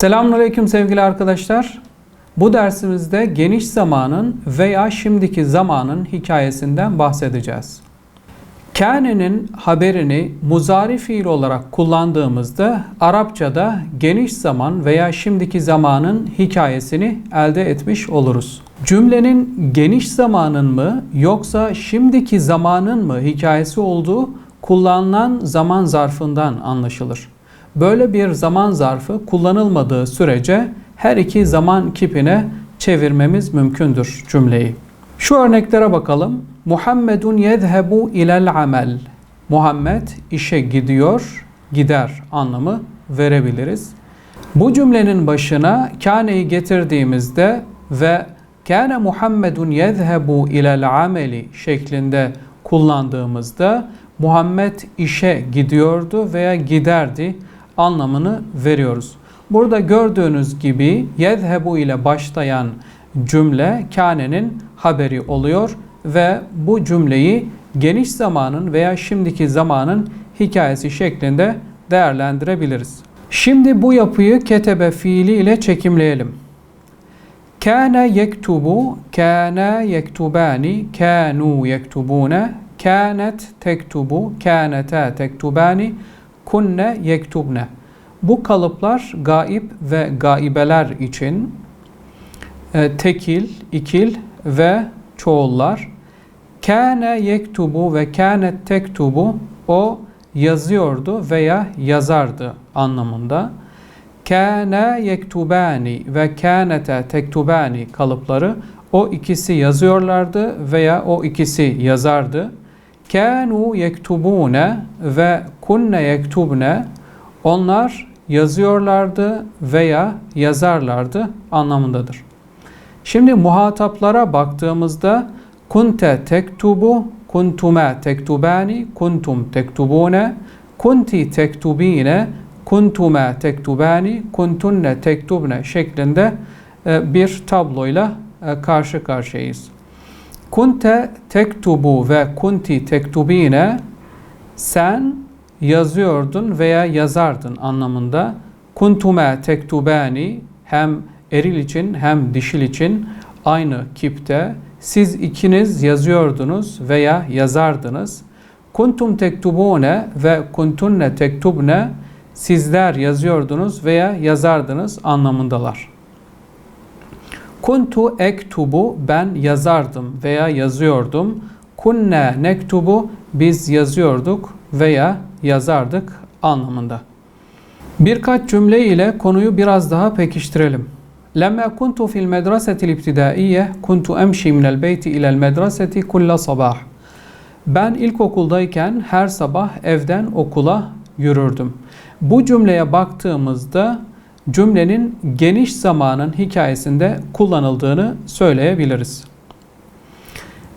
Selamünaleyküm sevgili arkadaşlar. Bu dersimizde geniş zamanın veya şimdiki zamanın hikayesinden bahsedeceğiz. Kâne'nin haberini muzari fiil olarak kullandığımızda Arapçada geniş zaman veya şimdiki zamanın hikayesini elde etmiş oluruz. Cümlenin geniş zamanın mı yoksa şimdiki zamanın mı hikayesi olduğu kullanılan zaman zarfından anlaşılır. Böyle bir zaman zarfı kullanılmadığı sürece her iki zaman kipine çevirmemiz mümkündür cümleyi. Şu örneklere bakalım. Muhammedun yezhebu ilel amel. Muhammed işe gidiyor, gider anlamı verebiliriz. Bu cümlenin başına kane'yi getirdiğimizde ve kâne Muhammedun yezhebu ilel ameli şeklinde kullandığımızda Muhammed işe gidiyordu veya giderdi anlamını veriyoruz. Burada gördüğünüz gibi yezhebu ile başlayan cümle kane'nin haberi oluyor ve bu cümleyi geniş zamanın veya şimdiki zamanın hikayesi şeklinde değerlendirebiliriz. Şimdi bu yapıyı ketebe fiili ile çekimleyelim. Kâne yektubu, kâne yektubani, kânû yektubune, kânet tektubu, kânete tektubani, kunne yektubne. Bu kalıplar gaib ve gaibeler için e, tekil, ikil ve çoğullar. Kâne yektubu ve kânet tektubu o yazıyordu veya yazardı anlamında. Kâne yektubani ve kânete tektubani kalıpları o ikisi yazıyorlardı veya o ikisi yazardı. Kânu yektubune ve kunne yektubne onlar yazıyorlardı veya yazarlardı anlamındadır. Şimdi muhataplara baktığımızda kunte tektubu, kuntume tektubani, kuntum tektubune, kunti tektubine, kuntume tektubani, kuntunne tektubne şeklinde e, bir tabloyla e, karşı karşıyayız. Kunte tektubu ve kunti tektubine sen yazıyordun veya yazardın anlamında. Kuntume tektubani hem eril için hem dişil için aynı kipte siz ikiniz yazıyordunuz veya yazardınız. Kuntum tektubune ve kuntunne tektubne sizler yazıyordunuz veya yazardınız anlamındalar. Kuntu ektubu ben yazardım veya yazıyordum. Kunne nektubu biz yazıyorduk veya yazardık anlamında. Birkaç cümle ile konuyu biraz daha pekiştirelim. Lema kuntu fil medresetil ibtidaiye kuntu emşi minel beyti ilel medreseti kulla sabah. Ben ilkokuldayken her sabah evden okula yürürdüm. Bu cümleye baktığımızda cümlenin geniş zamanın hikayesinde kullanıldığını söyleyebiliriz.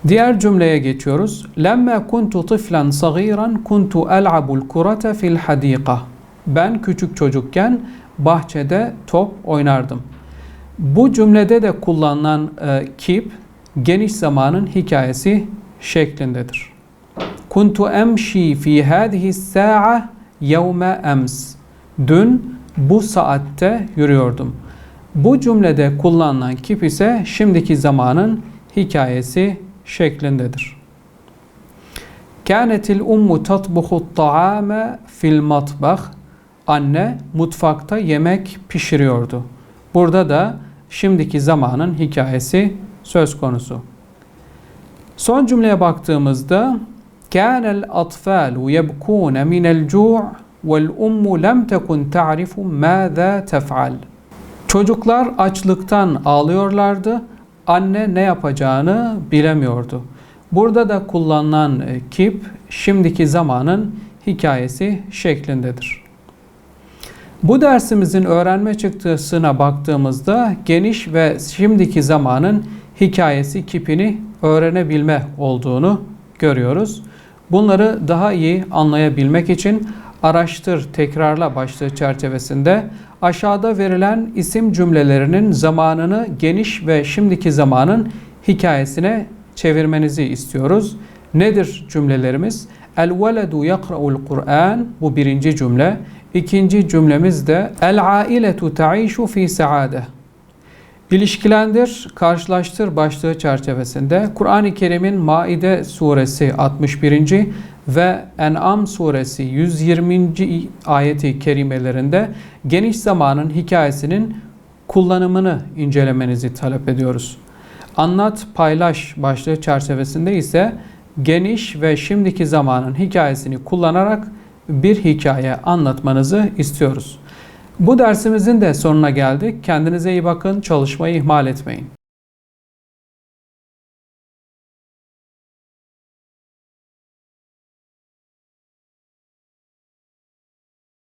Diğer cümleye geçiyoruz. Lemme kuntu tiflan sagiran kuntu el'abul kurata fil hadika. Ben küçük çocukken bahçede top oynardım. Bu cümlede de kullanılan e, kip geniş zamanın hikayesi şeklindedir. Kuntu emşi fi hadihi sa'a yevme ems. Dün bu saatte yürüyordum. Bu cümlede kullanılan kip ise şimdiki zamanın hikayesi şeklindedir. Kânetil ummu tatbuhu ta'ame fil matbah. Anne mutfakta yemek pişiriyordu. Burada da şimdiki zamanın hikayesi söz konusu. Son cümleye baktığımızda كان الأطفال يبكون من الجوع والأم لم تكن تعرف ماذا تفعل. Çocuklar açlıktan ağlıyorlardı. Anne ne yapacağını bilemiyordu. Burada da kullanılan e, kip şimdiki zamanın hikayesi şeklindedir. Bu dersimizin öğrenme çıktısına baktığımızda geniş ve şimdiki zamanın hikayesi kipini öğrenebilme olduğunu görüyoruz. Bunları daha iyi anlayabilmek için araştır, tekrarla başlığı çerçevesinde aşağıda verilen isim cümlelerinin zamanını geniş ve şimdiki zamanın hikayesine çevirmenizi istiyoruz. Nedir cümlelerimiz? El veledu yakra'ul Kur'an bu birinci cümle. İkinci cümlemiz de El ailetu taişu fi saade. İlişkilendir, karşılaştır başlığı çerçevesinde Kur'an-ı Kerim'in Maide suresi 61. ve En'am suresi 120. ayeti kerimelerinde geniş zamanın hikayesinin kullanımını incelemenizi talep ediyoruz. Anlat, paylaş başlığı çerçevesinde ise geniş ve şimdiki zamanın hikayesini kullanarak bir hikaye anlatmanızı istiyoruz. Bu dersimizin de sonuna geldik. Kendinize iyi bakın, çalışmayı ihmal etmeyin.